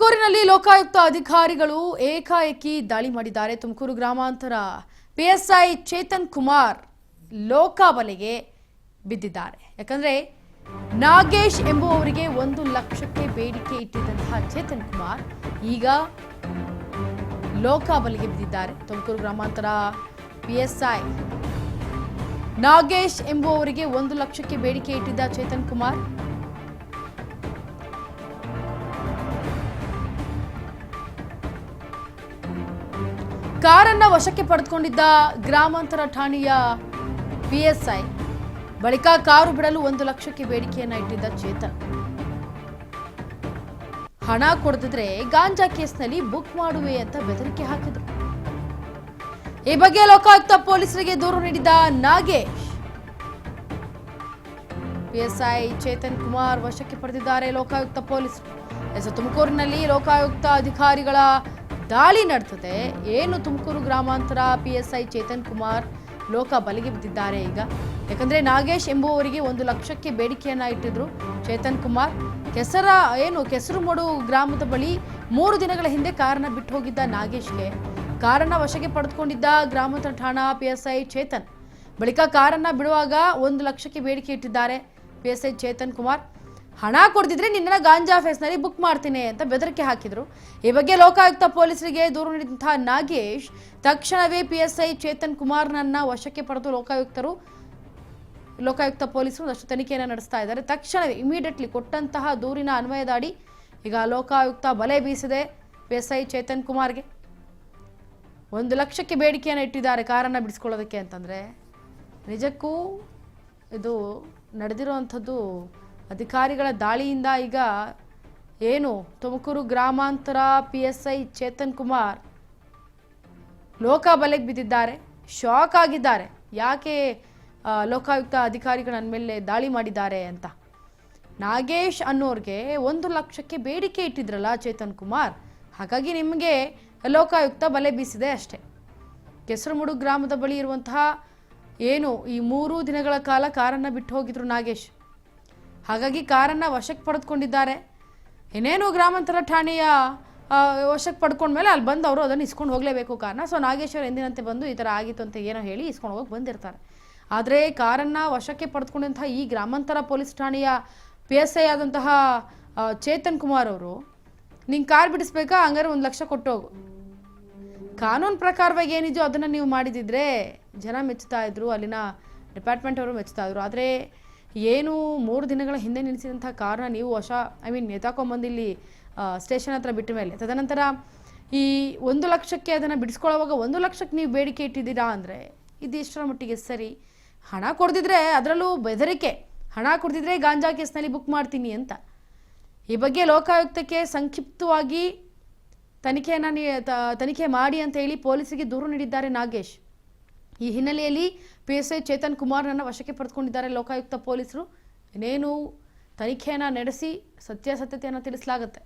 ತುಮಕೂರಿನಲ್ಲಿ ಲೋಕಾಯುಕ್ತ ಅಧಿಕಾರಿಗಳು ಏಕಾಏಕಿ ದಾಳಿ ಮಾಡಿದ್ದಾರೆ. ತುಮಕೂರು ಗ್ರಾಮಾಂತರ ಪಿಎಸ್ಐ ಚೇತನ್ ಕುಮಾರ್ ಲೋಕಾಬಲೆಗೆ ಬಿದ್ದಿದ್ದಾರೆ. ಯಾಕಂದ್ರೆ ನಾಗೇಶ್ ಎಂಬುವವರಿಗೆ ಒಂದು ಲಕ್ಷಕ್ಕೆ ಬೇಡಿಕೆ ಇಟ್ಟಿದ್ದಂತಹ ಚೇತನ್ ಕುಮಾರ್ ಈಗ ಲೋಕಾಬಲೆಗೆ ಬಿದ್ದಿದ್ದಾರೆ. ತುಮಕೂರು ಗ್ರಾಮಾಂತರ ಪಿಎಸ್ಐ ನಾಗೇಶ್ ಎಂಬುವವರಿಗೆ ಒಂದು ಲಕ್ಷಕ್ಕೆ ಬೇಡಿಕೆ ಇಟ್ಟಿದ್ದ ಚೇತನ್ ಕುಮಾರ್ ಕಾರನ್ನ ವಶಕ್ಕೆ ಪಡೆದುಕೊಂಡಿದ್ದ ಗ್ರಾಮಾಂತರ ಠಾಣೆಯ ಪಿಎಸ್ಐ ಬಳಿಕ ಕಾರು ಬಿಡಲು ಒಂದು ಲಕ್ಷಕ್ಕೆ ಬೇಡಿಕೆಯನ್ನ ಇಟ್ಟಿದ್ದ ಚೇತನ್. ಹಣ ಕೊಡದಿದ್ರೆ ಗಾಂಜಾ ಕೇಸ್ನಲ್ಲಿ ಬುಕ್ ಮಾಡುವೆ ಅಂತ ಬೆದರಿಕೆ ಹಾಕಿದ್ರು. ಈ ಬಗ್ಗೆ ಲೋಕಾಯುಕ್ತ ಪೊಲೀಸರಿಗೆ ದೂರು ನೀಡಿದ ನಾಗೇಶ್. ಪಿಎಸ್ಐ ಚೇತನ್ ಕುಮಾರ್ ವಶಕ್ಕೆ ಪಡೆದಿದ್ದಾರೆ ಲೋಕಾಯುಕ್ತ ಪೊಲೀಸರು. ತುಮಕೂರಿನಲ್ಲಿ ಲೋಕಾಯುಕ್ತ ಅಧಿಕಾರಿಗಳ ದಾಳಿ ನಡೆದಿದೆ ಏನು ತುಮಕೂರು ಗ್ರಾಮಾಂತರ P S I Chetan Kumar ಲೋಕ ಬಲಿಗೆ ಬಿದ್ದಿದ್ದಾರೆ ಈಗ. ಯಾಕಂದ್ರೆ ನಾಗೇಶ್ ಎಂಬುವವರಿಗೆ ಒಂದು ಲಕ್ಷಕ್ಕೆ ಬೇಡಿಕೆಯನ್ನ ಇಟ್ಟಿದ್ರು ಚೇತನ್ ಕುಮಾರ್. ಕೆಸರ, ಏನು ಕೆಸರುಮಡು ಗ್ರಾಮದ ಬಳಿ ಮೂರು ದಿನಗಳ ಹಿಂದೆ ಕಾರನ್ನ ಬಿಟ್ಟು ಹೋಗಿದ್ದ ನಾಗೇಶ್ಗೆ. ಕಾರನ್ನ ವಶಕ್ಕೆ ಪಡೆದುಕೊಂಡಿದ್ದ ಗ್ರಾಮಾಂತರ ಠಾಣಾ ಪಿ ಎಸ್ ಐ ಚೇತನ್. ಬಳಿಕ ಕಾರನ್ನ ಬಿಡುವಾಗ ಒಂದು ಲಕ್ಷಕ್ಕೆ ಬೇಡಿಕೆ ಇಟ್ಟಿದ್ದಾರೆ P S I Chetan Kumar. ಹಣ ಕೊಡ್ತಿದ್ರೆ ನಿನ್ನ ಗಾಂಜಾ ಫೇಸ್ನಲ್ಲಿ ಬುಕ್ ಮಾಡ್ತೀನಿ ಅಂತ ಬೆದರಿಕೆ ಹಾಕಿದ್ರು. ಈ ಬಗ್ಗೆ ಲೋಕಾಯುಕ್ತ ಪೊಲೀಸರಿಗೆ ದೂರು ನೀಡಿದಂತಹ ನಾಗೇಶ್, ತಕ್ಷಣವೇ ಪಿ ಎಸ್ ಐ ಚೇತನ್ ಕುಮಾರ್ನನ್ನ ವಶಕ್ಕೆ ಪಡೆದು ಲೋಕಾಯುಕ್ತರು, ಲೋಕಾಯುಕ್ತ ಪೊಲೀಸರು ಒಂದಷ್ಟು ತನಿಖೆಯನ್ನು ನಡೆಸ್ತಾ ಇದ್ದಾರೆ. ತಕ್ಷಣವೇ ಇಮಿಡಿಯೇಟ್ಲಿ ಕೊಟ್ಟಂತಹ ದೂರಿನ ಅನ್ವಯದಾಡಿ ಈಗ ಲೋಕಾಯುಕ್ತ ಬಲೆ ಬೀಸಿದೆ ಪಿ ಎಸ್ ಐ ಚೇತನ್ ಕುಮಾರ್ಗೆ. ಒಂದು ಲಕ್ಷಕ್ಕೆ ಬೇಡಿಕೆಯನ್ನು ಇಟ್ಟಿದ್ದಾರೆ ಕಾರನ್ನು ಬಿಡಿಸ್ಕೊಳ್ಳೋದಕ್ಕೆ ಅಂತಂದರೆ ನಿಜಕ್ಕೂ ಇದು ನಡೆದಿರುವಂಥದ್ದು ಅಧಿಕಾರಿಗಳ ದಾಳಿಯಿಂದ ಈಗ ಏನು ತುಮಕೂರು ಗ್ರಾಮಾಂತರ P S I Chetan Kumar ಲೋಕ ಬಲೆಗೆ ಬಿದ್ದಿದ್ದಾರೆ, ಶಾಕ್ ಆಗಿದ್ದಾರೆ. ಯಾಕೆ ಲೋಕಾಯುಕ್ತ ಅಧಿಕಾರಿಗಳು ಮೇಲೆ ದಾಳಿ ಮಾಡಿದ್ದಾರೆ ಅಂತ? ನಾಗೇಶ್ ಅನ್ನೋರಿಗೆ ಒಂದು ಲಕ್ಷಕ್ಕೆ ಬೇಡಿಕೆ ಇಟ್ಟಿದ್ರಲ್ಲ ಚೇತನ್ ಕುಮಾರ್. ಹಾಗಾಗಿ ನಿಮಗೆ ಲೋಕಾಯುಕ್ತ ಬಲೆ ಬೀಸಿದೆ ಅಷ್ಟೇ. ಕೆಸರುಮುಡು ಗ್ರಾಮದ ಬಳಿ ಇರುವಂತಹ ಏನು ಈ ಮೂರು ದಿನಗಳ ಕಾಲ ಕಾರನ್ನು ಬಿಟ್ಟು ಹೋಗಿದ್ರು ನಾಗೇಶ್? ಹಾಗಾಗಿ ಕಾರನ್ನು ವಶಕ್ಕೆ ಪಡೆದುಕೊಂಡಿದ್ದಾರೆ. ಇನ್ನೇನು ಗ್ರಾಮಾಂತರ ಠಾಣೆಯ ವಶಕ್ಕೆ ಪಡ್ಕೊಂಡ್ಮೇಲೆ ಅಲ್ಲಿ ಬಂದು ಅವರು ಅದನ್ನು ಇಸ್ಕೊಂಡು ಹೋಗಲೇಬೇಕು ಕಾರಣ. ಸೊ ನಾಗೇಶ್ವರ ಎಂದಿನಂತೆ ಬಂದು ಈ ಥರ ಆಗಿತ್ತು ಅಂತ ಏನೋ ಹೇಳಿ ಇಸ್ಕೊಂಡು ಹೋಗಿ ಬಂದಿರ್ತಾರೆ. ಆದರೆ ಕಾರನ್ನು ವಶಕ್ಕೆ ಪಡೆದುಕೊಂಡಂತಹ ಈ ಗ್ರಾಮಾಂತರ ಪೊಲೀಸ್ ಠಾಣೆಯ ಪಿ ಎಸ್ ಐ ಆದಂತಹ ಚೇತನ್ ಕುಮಾರ್ ಅವರು, ನಿಂಗೆ ಕಾರ್ ಬಿಡಿಸ್ಬೇಕಾ? ಹಂಗಾರೆ ಒಂದು ಲಕ್ಷ ಕೊಟ್ಟು ಹೋಗು ಕಾನೂನು ಪ್ರಕಾರವಾಗಿ ಏನಿದೆಯೋ ಅದನ್ನು ನೀವು ಮಾಡಿದಿದ್ರೆ ಜನ ಮೆಚ್ಚುತ್ತಾ ಇದ್ರು, ಅಲ್ಲಿನ ಡಿಪಾರ್ಟ್ಮೆಂಟ್ ಅವರು ಮೆಚ್ಚುತ್ತಾ ಇದ್ರು. ಆದರೆ ಏನು ಮೂರು ದಿನಗಳ ಹಿಂದೆ ನಿಲ್ಲಿಸಿದಂಥ ಕಾರಣ ನೀವು ವಶ ಐ ಮೀನ್ ಎತ್ತಾಕೊಂಬಂದು ಇಲ್ಲಿ ಸ್ಟೇಷನ್ ಹತ್ರ ಬಿಟ್ಟ ಮೇಲೆ. ತದನಂತರ ಈ ಒಂದು ಲಕ್ಷಕ್ಕೆ ಅದನ್ನು ಬಿಡಿಸ್ಕೊಳ್ಳೋವಾಗ ಒಂದು ಲಕ್ಷಕ್ಕೆ ನೀವು ಬೇಡಿಕೆ ಇಟ್ಟಿದ್ದೀರಾ ಅಂದರೆ ಇದು ಎಷ್ಟರ ಮಟ್ಟಿಗೆ ಸರಿ. ಹಣ ಕೊಡ್ದಿದ್ರೆ ಅದರಲ್ಲೂ ಬೆದರಿಕೆ. ಹಣ ಕೊಡ್ದಿದ್ರೆ ಗಾಂಜಾ ಕೇಸ್ನಲ್ಲಿ ಬುಕ್ ಮಾಡ್ತೀನಿ ಅಂತ. ಈ ಬಗ್ಗೆ ಲೋಕಾಯುಕ್ತಕ್ಕೆ ಸಂಕ್ಷಿಪ್ತವಾಗಿ ತನಿಖೆಯನ್ನು ತನಿಖೆ ಮಾಡಿ ಅಂತ ಹೇಳಿ ಪೊಲೀಸರಿಗೆ ದೂರು ನೀಡಿದ್ದಾರೆ ನಾಗೇಶ್. ಈ ಹಿನ್ನೆಲೆಯಲ್ಲಿ ಪಿ ಎಸ್ ಐ ಚೇತನ್ ಕುಮಾರ್ನನ್ನು ವಶಕ್ಕೆ ಪಡೆದುಕೊಂಡಿದ್ದಾರೆ ಲೋಕಾಯುಕ್ತ ಪೊಲೀಸರು. ಇನ್ನೇನು ತನಿಖೆಯನ್ನು ನಡೆಸಿ ಸತ್ಯಾಸತ್ಯತೆಯನ್ನು ತಿಳಿಸಲಾಗುತ್ತೆ.